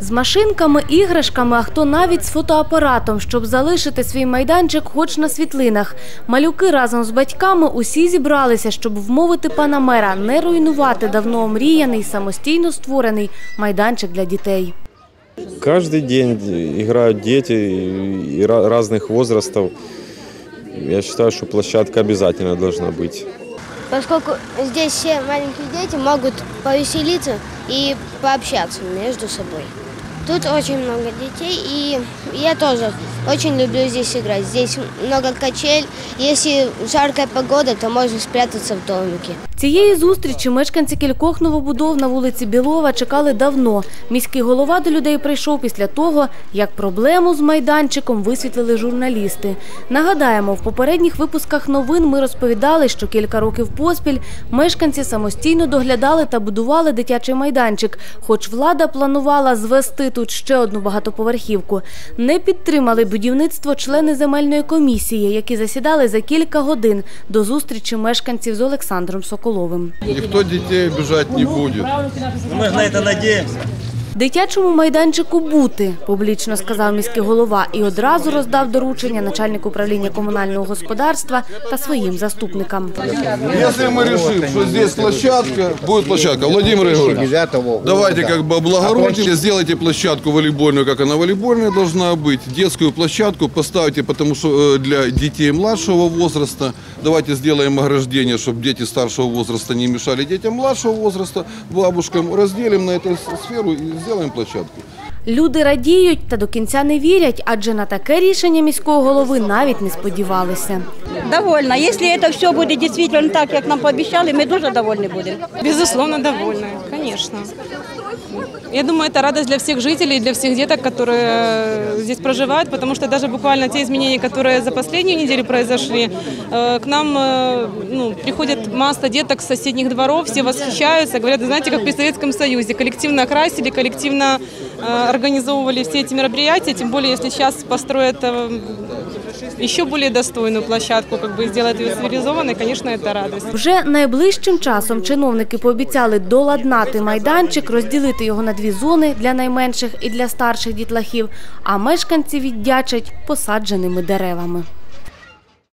З машинками, іграшками, а хто навіть з фотоапаратом, щоб залишити свій майданчик хоч на світлинах. Малюки разом з батьками усі зібралися, щоб вмовити пана мера не руйнувати давно омріяний, самостійно створений майданчик для дітей. Каждый день играют дети и ра- разных возрастов. Я считаю, что площадка обязательно должна быть. поскольку здесь все маленькие дети могут повеселиться и пообщаться между собой. Тут очень много детей, и я тоже очень люблю здесь играть. Здесь много качель. Если жаркая погода, то можно спрятаться в домике. Цієї зустрічі мешканці кількох новобудов на вулиці Білова чекали давно. Міський голова до людей прийшов після того, як проблему з майданчиком висвітлили журналісти. Нагадаємо, в попередніх випусках новин ми розповідали, що кілька років поспіль мешканці самостійно доглядали та будували дитячий майданчик, хоч влада планувала звести тут ще одну багатоповерхівку. Не підтримали будівництво члени земельної комісії, які засідали за кілька годин до зустрічі мешканців з Олександром Соколовим. Ніхто дітей біжати не буде. Ми на це надеемся. Дитячому майданчику бути, публічно сказав міський голова і одразу роздав доручення начальнику управління комунального господарства та своїм заступникам. Если мы решим, что здесь площадка, будет площадка. Владимир Григорьевич, давайте как бы облагородим, сделайте площадку волейбольную, как она волейбольная должна быть, детскую площадку поставьте, потому что э, для детей младшего возраста, давайте сделаем ограждение, чтобы дети старшего возраста не мешали детям младшего возраста, бабушкам, разделим на эту с- сферу и сделаем площадку. Люди радіють та до кінця не вірять, адже на таке рішення міського голови навіть не сподівалися. Довольна. Если это все будет действительно так, как нам пообещали, мы тоже довольны будем. Безусловно, довольны, конечно. Я думаю, это радость для всех жителей, для всех деток, которые здесь проживают, потому что даже буквально те изменения, которые за последнюю неделю произошли, э, к нам э, ну, приходят масса деток с соседних дворов, все восхищаются, говорят, знаете, как при Советском Союзе, коллективно красили, коллективно э, организовывали все эти мероприятия, тем более, если сейчас построят э, еще более достойную площадку, как бы сделать ее цивилизованной, конечно, это радость. Вже найближчим часом чиновники пообіцяли доладнати майданчик, розділити його на дві зони для найменших і для старших дітлахів, а мешканці віддячать посадженими деревами.